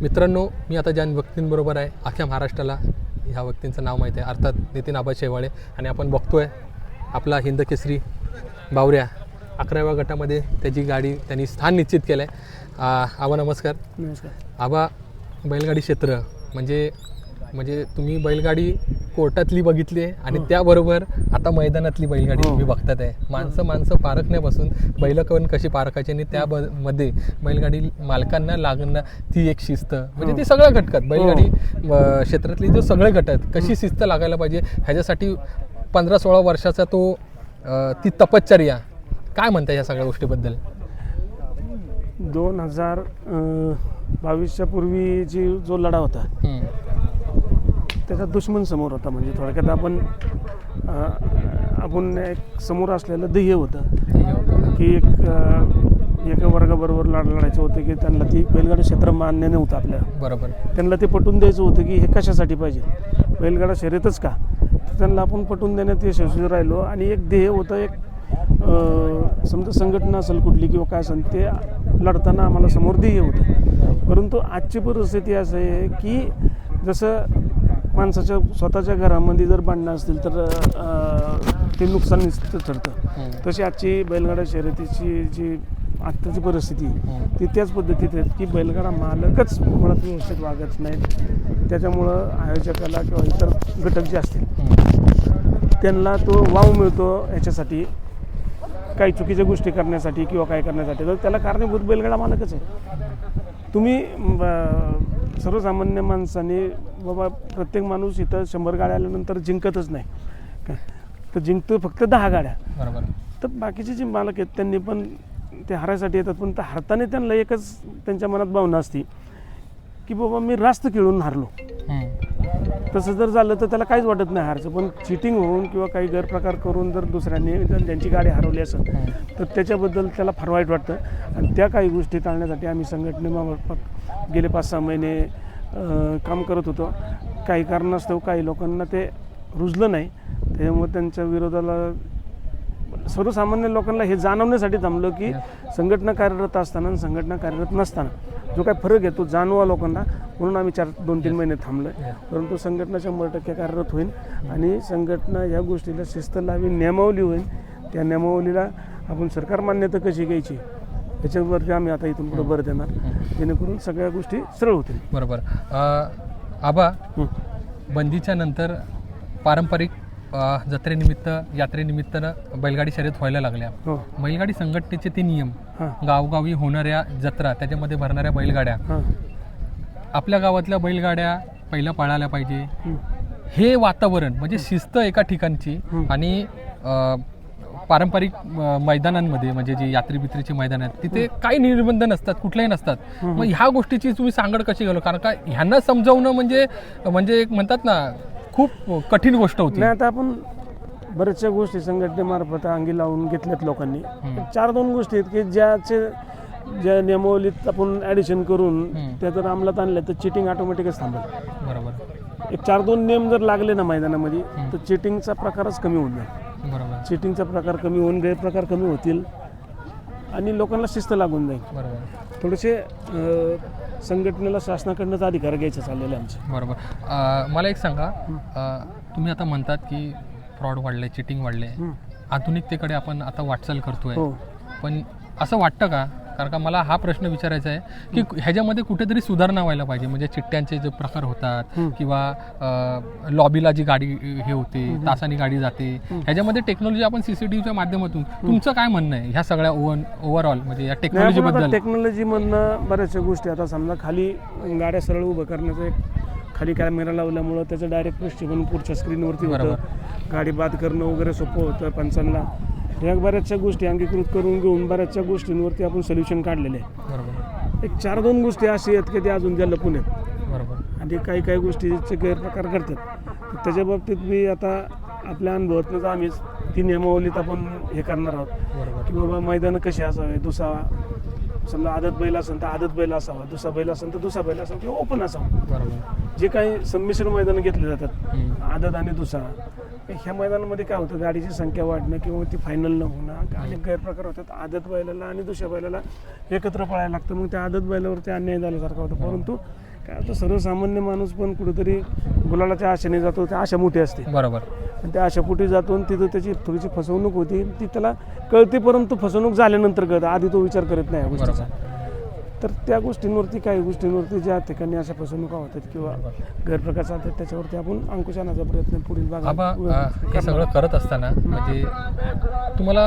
मित्रांनो मी आता ज्या व्यक्तींबरोबर आहे अख्ख्या महाराष्ट्राला ह्या व्यक्तींचं नाव माहीत आहे. अर्थात नितीन आबा शेवाळे. आणि आपण बघतोय आपला हिंद केसरी बावऱ्या अकराव्या गटामध्ये त्याची गाडी त्यांनी स्थान निश्चित केलं आहे आबा नमस्कार. नमस्कार. आबा बैलगाडी क्षेत्र म्हणजे म्हणजे तुम्ही बैलगाडी कोर्टातली बघितली आहे आणि त्याबरोबर आता मैदानातली बैलगाडी हो. तुम्ही बघतात आहे. माणसं माणसं पारखण्यापासून बैल कवन कशी पारखायची आणि त्या मध्ये बैलगाडी मालकांना लागणं ती एक शिस्त. म्हणजे हो. ती सगळ्या घटकात. बैलगाडी क्षेत्रातली जो सगळे घटक कशी शिस्त लागायला पाहिजे ह्याच्यासाठी पंधरा सोळा वर्षाचा तो ती तपश्चर्या. काय म्हणता या सगळ्या गोष्टीबद्दल? दोन हजार बावीसच्या पूर्वीची जो लढा होता. त्याचा दुश्मन समोर होता म्हणजे थोडक्यात आपण आपण एक समोर असलेलं ध्येय होतं. की एक एका वर्गाबरोबर लढ लढायचं होतं की त्यांना ती बैलगाडी क्षेत्र मान्य नव्हतं आपल्या. बरोबर. त्यांना ते पटवून द्यायचं होतं की हे कशासाठी पाहिजे? बैलगाडा शर्यतच का? तर त्यांना आपण पटवून देण्यात यशस्वी राहिलो आणि एक ध्येय होतं एक समजा संघटना असेल कुठली किंवा काय असेल ते लढताना आम्हाला समोर ध्येय होतं. परंतु आजची परिस्थिती असं आहे की जसं माणसाच्या स्वतःच्या घरामध्ये जर भांडणं असतील तर अं, ते नुकसान निश्चित ठरतं. तशी आजची बैलगाडा शर्यतीची जी आत्ताची परिस्थिती आहे. ती त्याच पद्धतीत आहे की बैलगाडा मालकच मुळात व्यवस्थित वागत नाहीत त्याच्यामुळं आयोजकाला किंवा इतर घटक जे असतील. त्यांना तो वाव मिळतो याच्यासाठी काही चुकीच्या गोष्टी करण्यासाठी किंवा काय करण्यासाठी तर त्याला कारणीभूत बैलगाडा मालकच आहे तुम्ही सर्वसामान्य माणसाने बाबा प्रत्येक माणूस इथं शंभर गाड्या आल्यानंतर जिंकतच नाही. तर जिंकतो फक्त दहा गाड्या. बरोबर. तर बाकीचे जे मालक आहेत त्यांनी पण ते हारायसाठी येतात पण त्या हरताना त्यांना एकच त्यांच्या मनात भावना असते. की बाबा मी रास्त खेळून हारलो. तसं जर झालं तर त्याला काहीच वाटत नाही हारचं पण चिटिंग होऊन किंवा काही गैरप्रकार करून जर दुसऱ्यांनी जर त्यांची गाडी हरवली असेल तर त्याच्याबद्दल त्याला फार वाईट वाटतं. आणि त्या काही गोष्टी टाळण्यासाठी आम्ही संघटनेमार्फत गेले पाच सहा महिने काम करत होतो. काही कारणास्तव काही लोकांना ते रुजलं नाही. त्याच्यामुळे त्यांच्या विरोधाला सर्वसामान्य लोकांना हे जाणवण्यासाठी थांबलं की संघटना कार्यरत असताना आणि संघटना कार्यरत नसताना जो काय फरक आहे तो जाणवा लोकांना. म्हणून आम्ही चार दोन तीन महिने थांबलो परंतु संघटना शंभर टक्के कार्यरत होईल आणि संघटना ह्या गोष्टीला शिस्त लावी नियमावली होईल. त्या नियमावलीला आपण सरकार मान्यता कशी घ्यायची याच्यावरती आम्ही आता इथून पुढे भर देणार. जेणेकरून सगळ्या गोष्टी सरळ होतील. बरोबर. आबा. बंदीच्या नंतर पारंपरिक जत्रेनिमित्त यात्रेनिमित्तानं बैलगाडी शर्यत व्हायला लागल्या. हो. बैलगाडी संघटनेचे ते नियम हां. गावगावी होणाऱ्या जत्रा त्याच्यामध्ये भरणाऱ्या बैलगाड्या. हां. आपल्या गावातल्या बैलगाड्या पहिल्या पळायला पाहिजे. हं. हे वातावरण म्हणजे शिस्त एका ठिकाणची. आणि अ, पारंपरिक अ, मैदानांमध्ये म्हणजे जी यात्री बित्रीची मैदान आहेत तिथे काही निर्बंध नसतात कुठलेही नसतात. मग ह्या गोष्टीची तुम्ही सांगड कशी घालू? कारण का ह्यांना समजावणं म्हणजे म्हणजे एक म्हणतात ना खूप कठीण गोष्ट होती. नाही आता आपण बऱ्याचशा गोष्टी संघटनेमार्फत अंगी लावून घेतल्यात लोकांनी. चार दोन गोष्टी आहेत की ज्याचे ज्या नियमावलीत आपण ॲडिशन करून. त्या जर अंमलात आणल्या तर चिटिंग ऑटोमॅटिकच थांबेल. बरोबर. एक चार दोन नियम जर लागले ना मैदानामध्ये तर चिटिंगचा प्रकारच कमी होऊन जाईल. बरोबर. चिटिंगचा प्रकार कमी होऊन गैरप्रकार कमी होतील. आणि लोकांना शिस्त लागून जाईल. बरोबर. थोडेसे संघटनेला शासनाकडनंच अधिकार घ्यायचे चाललेले आमचे. बरोबर. अ, मला एक सांगा. अ, तुम्ही आता म्हणतात की फ्रॉड वाढले चिटिंग वाढले. आधुनिकतेकडे आपण आता वाटचाल करतोय. हो. पण असं वाटतं का कारण का मला हा प्रश्न विचारायचा आहे की ह्याच्यामध्ये कुठेतरी सुधारणा व्हायला पाहिजे. म्हणजे चिट्ट्यांचे जे प्रकार होतात. किंवा लॉबीला जी गाडी हे होते तासानी गाडी जाते ह्याच्यामध्ये टेक्नॉलॉजी आपण सीसीटीव्हीच्या माध्यमातून तुमचं काय म्हणणं आहे? ह्या सगळ्या ओव्हर ओव्हरऑल म्हणजे या टेक्नॉलॉजी बद्दल टेक्नॉलॉजी मधनं बऱ्याचशा गोष्टी आता समजा खाली गाड्या सरळ उभं करण्याचं एक खाली कॅमेरा लावल्यामुळं त्याचं डायरेक्ट दृष्टिकोन पुढच्या स्क्रीनवरती होतं. गाडी बाद करणं वगैरे सोपं होतं पंचांना या बऱ्याचशा गोष्टी अंगीकृत करून घेऊन बऱ्याचशा गोष्टींवरती आपण सोल्युशन काढलेले आहे बरोबर. एक चार दोन गोष्टी अशी आहेत की ते अजून ज्या लपून आहेत. बरोबर. आणि काही काही गोष्टीचे गैरप्रकार करतात तर त्याच्या बाबतीत मी आता आपल्या अनुभवातूनच आम्ही ती नियमावलीत आपण हे करणार आहोत. बरोबर. की बाबा मैदानं कशी असावे? दुसरा समजा आदत बैल असेल तर आदत बैल असावा. दुसरा बैल असेल तर दुसरा बैल असावा. किंवा ओपन असावा. बरोबर. जे काही संमिश्र मैदानं घेतले जातात. आदत आणि दुसरा. ह्या मैदानामध्ये काय होतं गाडीची संख्या वाढणं किंवा ती फायनल न होणं अनेक गैरप्रकार होतात. आदत बैलाला आणि दुसऱ्या बैलाला एकत्र पळायला लागतं. मग त्या आदत बैलावरती अन्याय झाल्यासारखं होतं. परंतु काय आता सर्वसामान्य माणूस पण कुठेतरी गुलालाच्या आशेने जातो त्या आशा मोठी असते. बरोबर. आणि त्या आशापोटी जातो आणि तिथं त्याची थोडीशी फसवणूक होती. ती त्याला कळते परंतु फसवणूक झाल्यानंतर कळतं. आधी तो विचार करत नाही या गोष्टीचा. तर त्या गोष्टींवरती काही गोष्टींवरती ज्या ठिकाणी अशा फसवणुका होतात किंवा गैरप्रकार चालतात त्याच्यावरती आपण अंकुश आणण्याचा प्रयत्न पुढील भागात हे सगळं करत असताना म्हणजे तुम्हाला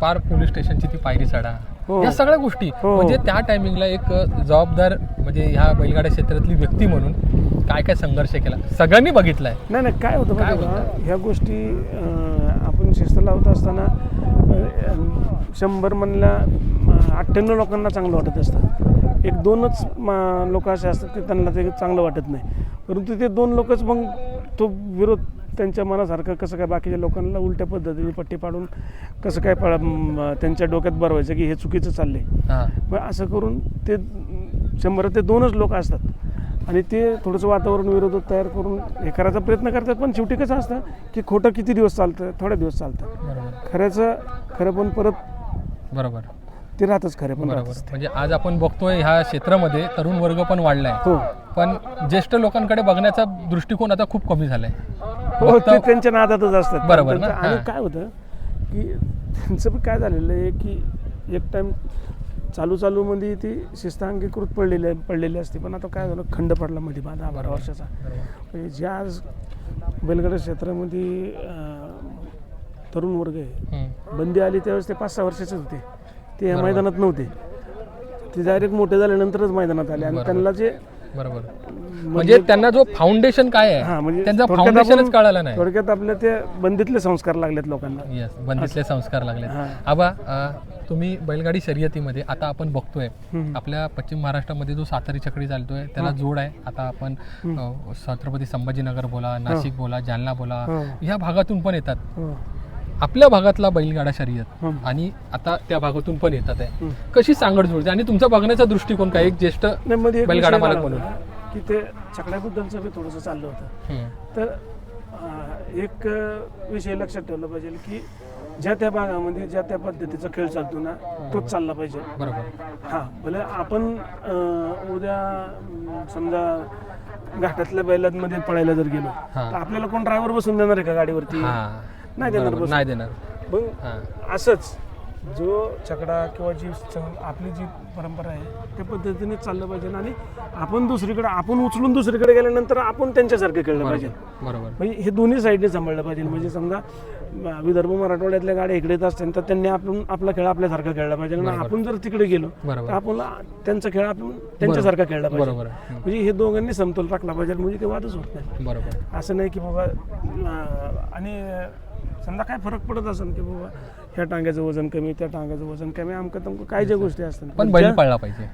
पार पोलीस स्टेशनची ती पायरी चढा. हो. या सगळ्या गोष्टी हो. म्हणजे त्या टायमिंगला एक जबाबदार म्हणजे ह्या बैलगाड्या क्षेत्रातली व्यक्ती म्हणून काय काय संघर्ष केला? सगळ्यांनी बघितलाय. नाही नाही काय होतं का? ह्या गोष्टी आपण शिस्त लावत असताना शंभर म्हणल्या अठ्ठ्याण्णव लोकांना चांगलं वाटत असतं. एक दोनच लोक असे असतात की त्यांना ते चांगलं वाटत नाही. परंतु ते दोन लोकच मग तो विरोध त्यांच्या मनासारखं कसं काय बाकीच्या लोकांना उलट्या पद्धतीने पट्टी पाडून कसं काय म, त्यांच्या डोक्यात बरवायचं की हे चुकीचं चाललंय. मग असं करून ते शंभर ते दोनच लोक असतात. आणि ते थोडंसं वातावरण विरोधात तयार करून हे करायचा प्रयत्न करतात पण शेवटी कसं असतं की खोटं किती दिवस चालतं थोड्या दिवस चालतं. खऱ्याचं खरं पण परत बरोबर. ते राहतच खरं पण बरोबर. राहतच म्हणजे आज आपण बघतोय ह्या क्षेत्रामध्ये तरुण वर्ग पण वाढलाय. हो. पण ज्येष्ठ लोकांकडे बघण्याचा दृष्टिकोन आता खूप कमी झालाय. हो ते त्यांच्या नादातच असतात. बरोबर ना? त्यांचं- आणि हां. काय होतं की त्यांचं पण काय झालेलं आहे की एक टाइम चालू चालूमध्ये ती शिस्त अंगीकृत पडलेली पडलेली असते. पण आता काय झालं? खंड पडला मध्ये बा दहा बारा वर्षाचा. म्हणजे ज्या आज बैलगाडा क्षेत्रामध्ये अं, तरुण वर्ग आहे. हम्म. बंदी आली त्यावेळेस ते पाच सहा वर्षाचे होते. ते या मैदानात नव्हते. ते डायरेक्ट मोठे झाल्यानंतरच मैदानात आले. आणि. त्यांना जे बरोबर. म्हणजे त्यांना जो फाउंडेशन काय हा आहे म्हणजे त्यांचा थोडक्यात फाउंडेशनच कळाला नाही. थोडक्यात आपल्या ते बंदीतले संस्कार लागलेत लोकांना. येस बंदितले संस्कार लागले हा. आबा अ, तुम्ही बैलगाडी शर्यतीमध्ये आता आपण बघतोय हम्म. आपल्या पश्चिम महाराष्ट्रामध्ये जो सातारी चक्री चालतोय त्याला जोड आहे. आता आपण अ, छत्रपती संभाजीनगर बोला नाशिक बोला जालना बोला हो. ह्या भागातून पण येतात. हो. आपल्या भागातला बैलगाडा शर्यत. आणि आता त्या भागातून पण येतात आहे. कशी सांगड जुळते आणि तुमचा बघण्याचा दृष्टिकोन काय एक ज्येष्ठ नाही, मध्ये एक बैलगाडा विषय मालक झाला म्हणून. होता की ते छकड्याबद्दलचं बी थोडंसं चाललं होतं. तर अं, एक अं, विषय लक्षात ठेवला पाहिजे की ज्या त्या भागामध्ये ज्या त्या पद्धतीचा खेळ चालतो ना तोच चालला पाहिजे बरोबर हा भले आपण अं, उद्या अं, समजा घाटातल्या बैलांमध्ये पळायला जर गेलो हा. तर आपल्याला कोण ड्रायव्हर बसून देणार आहे का गाडीवरती हा नाही देणार बरोबर. बसून. नाही देणार. मग हा. असंच जो छकडा किंवा जी आपली जी परंपरा आहे त्या पद्धतीने चाललं पाहिजे आणि आपण दुसरीकडे आपण उचलून दुसरीकडे गेल्यानंतर आपण त्यांच्यासारखं खेळलं पाहिजे. बरोबर. म्हणजे हे दोन्ही साईडने सांभाळलं पाहिजे. म्हणजे समजा विदर्भ मराठवाड्यातल्या गाड्या इकडे येत असतील तर त्यांनी आपण आपला खेळ आपल्यासारखा खेळला पाहिजे. आणि आपण जर तिकडे गेलो तर आपण त्यांचा खेळ आपण त्यांच्यासारखा खेळला पाहिजे. बरोबर. म्हणजे हे दोघांनी समतोल राखला पाहिजे. म्हणजे काही वादच होत नाही. बरोबर. असं नाही की बाबा अं, आणि समजा काय फरक पडत असेल की बाबा ह्या टांग्याचं वजन कमी त्या टांग्याचं वजन कमी आमकं तमकं काय ज्या गोष्टी असतात. पण बैल ज्या- पळला पाहिजे.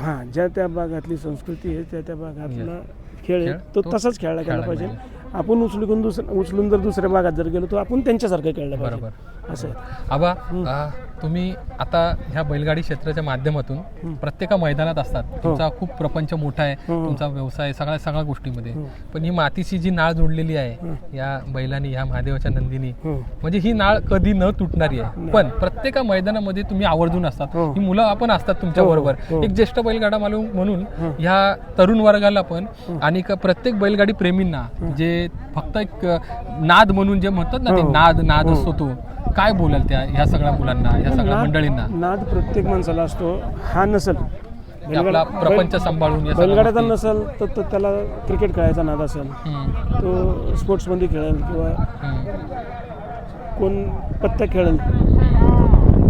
हा ज्या त्या भागातली संस्कृती आहे त्या त्या भागातला खेळ. आहे खेळ, तो तो तसाच खेळला गेला खेळला पाहिजे. आपण उचलून दुसरं उचलून जर दुसऱ्या भागात जर गेलो तर आपण त्यांच्यासारखं खेळलं पाहिजे. बरोबर असं आहे. आबा आ, तुम्ही आता ह्या बैलगाडी क्षेत्राच्या माध्यमातून प्रत्येक मैदानात असतात. तुमचा खूप प्रपंच मोठा आहे. हो. तुमचा व्यवसाय सगळ्या सगळ्या गोष्टीमध्ये. हो. पण ही मातीची जी नाळ जोडलेली आहे या बैलांनी ह्या महादेवाच्या नंदीनी हो. म्हणजे ही नाळ कधी न तुटणारी आहे. पण प्रत्येक मैदानामध्ये तुम्ही आवर्जून असतात. हो. ही मुलं आपण असतात तुमच्या बरोबर. हो. एक ज्येष्ठ बैलगाडा मालूम म्हणून ह्या तरुण वर्गाला पण आणि प्रत्येक बैलगाडी प्रेमींना जे फक्त एक नाद म्हणून जे म्हणतात ना ते हो. नाद नाद असतो तो. काय बोलाल त्या ह्या सगळ्या मुलांना? ह्या सगळ्या नाद- मंडळींना. नाद प्रत्येक माणसाला असतो. हा नसल. आपला प्रपंच सांभाळून या सगळ्या बैलगाड्याचा गोष्टी- नसेल तर तो त्याला क्रिकेट खेळायचा नाद असेल. हम्म, तो स्पोर्ट्समध्ये खेळेल किंवा हम्म, कोण पत्त्या खेळेल.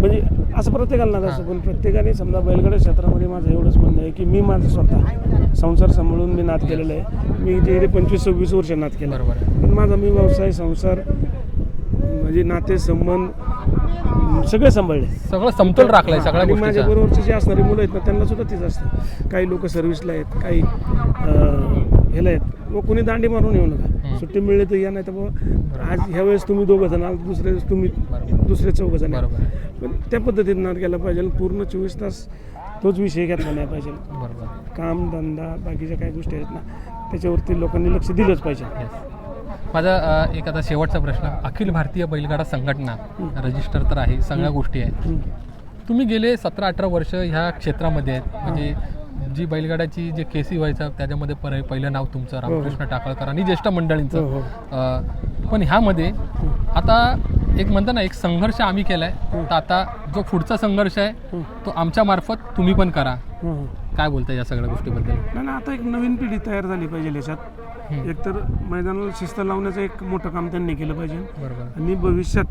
म्हणजे असं प्रत्येकाला नाद असतो. पण प्रत्येकाने समजा बैलगाड्या क्षेत्रामध्ये माझं एवढंच म्हणणं आहे की मी माझं स्वतः संसार सांभाळून मी नाद केलेला आहे. मी गेले पंचवीस सव्वीस वर्ष नाद केला. बरोबर आहे. पण माझा मी व्यवसाय संसार म्हणजे नाते संबंध सगळे सांभाळले. सगळं समतोल राखलाय सगळ्या आणि माझ्या गोष्टीचा बरोबरचे जे असणारी मुलं आहेत ना त्यांना सुद्धा तीच असते. काही लोक सर्व्हिसला आहेत काही अं, ह्याला आहेत. व कोणी दांडी मारून येऊ नका. सुट्टी मिळली तर या नाही तर बुवा आज ह्या वेळेस तुम्ही दोघं जण आहात, दुसऱ्या वेळेस तुम्ही दुसरे चौघ जण आहेत. बरोबर आहे. पण त्या पद्धतीने नाद केला पाहिजे पूर्ण चोवीस तास तोच विषय घेतला नाही पाहिजे. बरोबर. काम धंदा बाकीच्या काही गोष्टी आहेत ना त्याच्यावरती लोकांनी लक्ष दिलंच पाहिजे. Yes. माझा एक आता शेवटचा प्रश्न. अखिल भारतीय बैलगाडा संघटना रजिस्टर तर आहे सगळ्या गोष्टी आहेत. तुम्ही गेले सतरा अठरा वर्ष ह्या क्षेत्रामध्ये आहेत. म्हणजे जी बैलगाड्याची जे केसी व्हायचा त्याच्यामध्ये पर पहिलं नाव तुमचं हो. रामकृष्ण टाकळकर आणि ज्येष्ठ हो मंडळींचं. हो अ, पण ह्यामध्ये आता एक म्हणतो ना एक संघर्ष आम्ही केलाय. तर आता जो पुढचा संघर्ष आहे तो आमच्या मार्फत तुम्ही पण करा. हो, हो. काय बोलता या सगळ्या गोष्टीबद्दल? नाही, आता एक नवीन पिढी तयार झाली पाहिजे याच्यात. एकतर मैदानाला शिस्त लावण्याचं एक मोठं काम त्यांनी केलं पाहिजे. बरोबर. आणि भविष्यात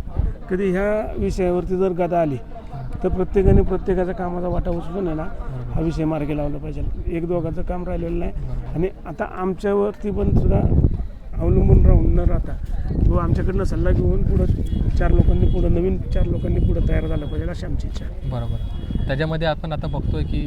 कधी ह्या विषयावरती जर गदा आली तर प्रत्येकाने प्रत्येकाच्या कामाचा वाटा उचलून आहे ना हा विषय मार्गी लावला पाहिजे. एक दोघांचं काम राहिलेलं नाही. आणि आता आमच्यावरती पण सुद्धा अवलंबून राहून न राहता तो आमच्याकडनं सल्ला घेऊन पुढं चार लोकांनी पुढं नवीन चार लोकांनी पुढं तयार झालं पाहिजे अशी आमची इच्छा आहे. बरोबर. त्याच्यामध्ये आपण आता बघतोय की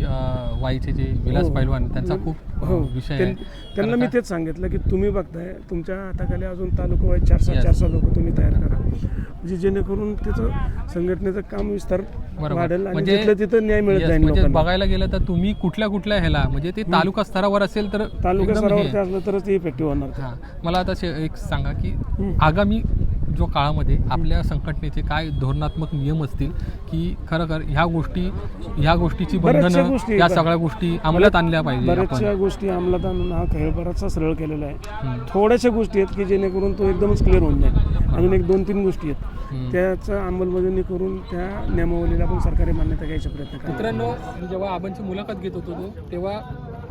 वाईचे जे विलास हो. पैलवान त्यांचा खूप हो विषय आहे त्यां- त्यांना मी तेच सांगितलं की तुम्ही बघताय तुमच्या हाताखाली अजून तालुका वाईज चार Yes. चार सहा लोक तुम्ही तयार करा म्हणजे जेणेकरून त्याचं संघटनेचं काम विस्तार. वाढेल म्हणजे- तिथं न्याय मिळत जाईल म्हणजे बघायला गेलं तर तुम्ही कुठल्या कुठल्या ह्याला म्हणजे ते तालुका स्तरावर असेल तर तालुका हे- स्तरावरती असलं तरच ते इफेक्टिव्ह होणार हा मला आता एक सांगा की. आगामी जो काळामध्ये आपल्या संघटनेचे काय धोरणात्मक नियम असतील की खरोखर ह्या गोष्टी ह्या गोष्टीची बंधनं गोष्टी या. सगळ्या गोष्टी अंमलात आणल्या पाहिजे बऱ्याचशा गोष्टी अंमलात आणून हा खेळ बराचसा सरळ केलेला आहे. थोड्याशा गोष्टी आहेत की जेणेकरून तो एकदमच क्लिअर होऊन जाईल. अजून एक दोन तीन गोष्टी आहेत. त्याचं अंमलबजावणी करून त्या नियमावलीला आपण सरकारी मान्यता घ्यायचा प्रयत्न करा मित्रांनो जेव्हा आबांची मुलाखत घेत होतो तो तेव्हा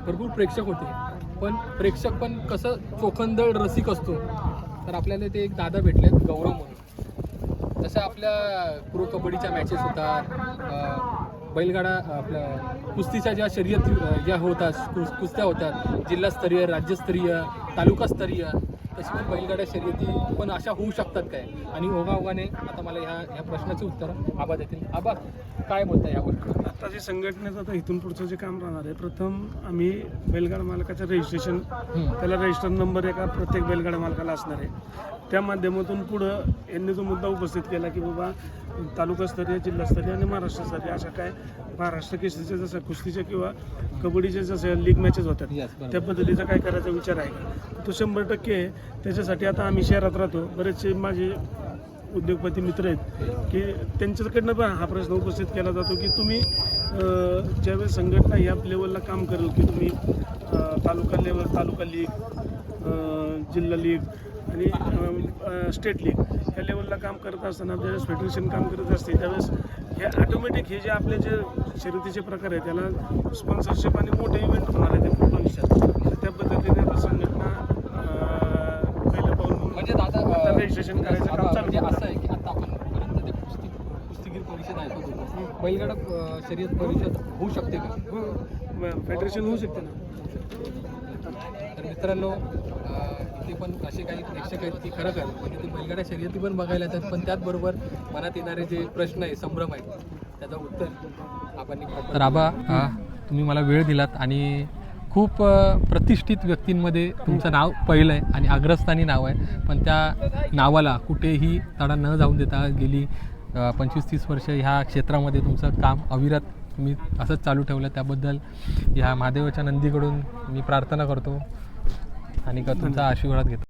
भरपूर प्रेक्षक होते. पण प्रेक्षक पण कसं चोखंदळ रसिक असतो. तर आपल्याला ते एक दादा भेटले गौरव म्हणून. जसं आपल्या प्रो कबड्डीच्या मॅचेस होतात. बैलगाडा आपल्या कुस्तीच्या ज्या शर्यती ज्या होतात कुस्त्या होतात जिल्हास्तरीय राज्यस्तरीय तालुकास्तरीय तशी पण बैलगाड्या शर्यती पण अशा होऊ शकतात काय? आणि ओघाओघाने आता मला ह्या ह्या प्रश्नाची उत्तरं आबा देतील. आबा काय बोलता या गोष्टी आता जे संघटनेचं आता इथून पुढचं जे काम राहणार आहे प्रथम आम्ही बैलगाडा मालकाचं रजिस्ट्रेशन त्याला रजिस्टर नंबर एका प्रत्येक बैलगाडा मालकाला असणार आहे. त्या माध्यमातून पुढं यांनी जो मुद्दा उपस्थित केला की बाबा तालुकास्तरीय जिल्हास्तरीय आणि महाराष्ट्रस्तरीय अशा काय महाराष्ट्र केसरीच्या जसं कुस्तीच्या किंवा कबड्डीच्या जसं लीग मॅचेस होतात. त्या पद्धतीचा काय करायचा विचार आहे तो शंभर टक्के आहे. त्याच्यासाठी आता आम्ही शहरात राहतो. बरेचसे माझे उद्योगपती मित्र आहेत की त्यांच्याकडनं पण हा प्रश्न उपस्थित केला जातो की तुम्ही ज्यावेळेस संघटना या लेवलला काम करेल की तुम्ही तालुका लेवल तालुका लीग जिल्हा लीग आणि स्टेट लीग ह्या लेवलला काम करत असताना ज्यावेळेस फेडरेशन काम करत असते त्यावेळेस हे ऑटोमॅटिक हे जे आपले जे शर्यतीचे प्रकार आहेत त्याला स्पॉन्सरशिप आणि मोठे इव्हेंट होणार आहे ते पूर्ण विषयात तर त्या पद्धतीने आता संघटना पहिलं पाऊल म्हणजे दादा registration करायचं काम चालू म्हणजे आहे. असं आहे की आता आपण परिषद बैलगाडा अं, शर्यत परिषद होऊ शकते का? हो. फेडरेशन होऊ शकते ना. तर मित्रांनो ते पण असे काही प्रेक्षक आहेत की खरं कर म्हणजे ते बैलगाड्या शर्यती पण बघायला येतात पण त्याचबरोबर मनात येणारे जे प्रश्न आहे संभ्रम आहे त्याचं उत्तर आपण तर आबा तुम्ही मला वेळ दिलात आणि खूप प्रतिष्ठित व्यक्तींमध्ये तुमचं नाव पहिलं आहे आणि अग्रस्थानी नाव आहे. पण त्या नावाला कुठेही तडा न जाऊन देता गेली पंचवीस तीस वर्ष ह्या क्षेत्रामध्ये तुमचं काम अविरत तुम्ही असंच चालू ठेवलं. त्याबद्दल ह्या महादेवाच्या नंदीकडून मी प्रार्थना करतो. आणि का तुमचा आशीर्वाद घेतो.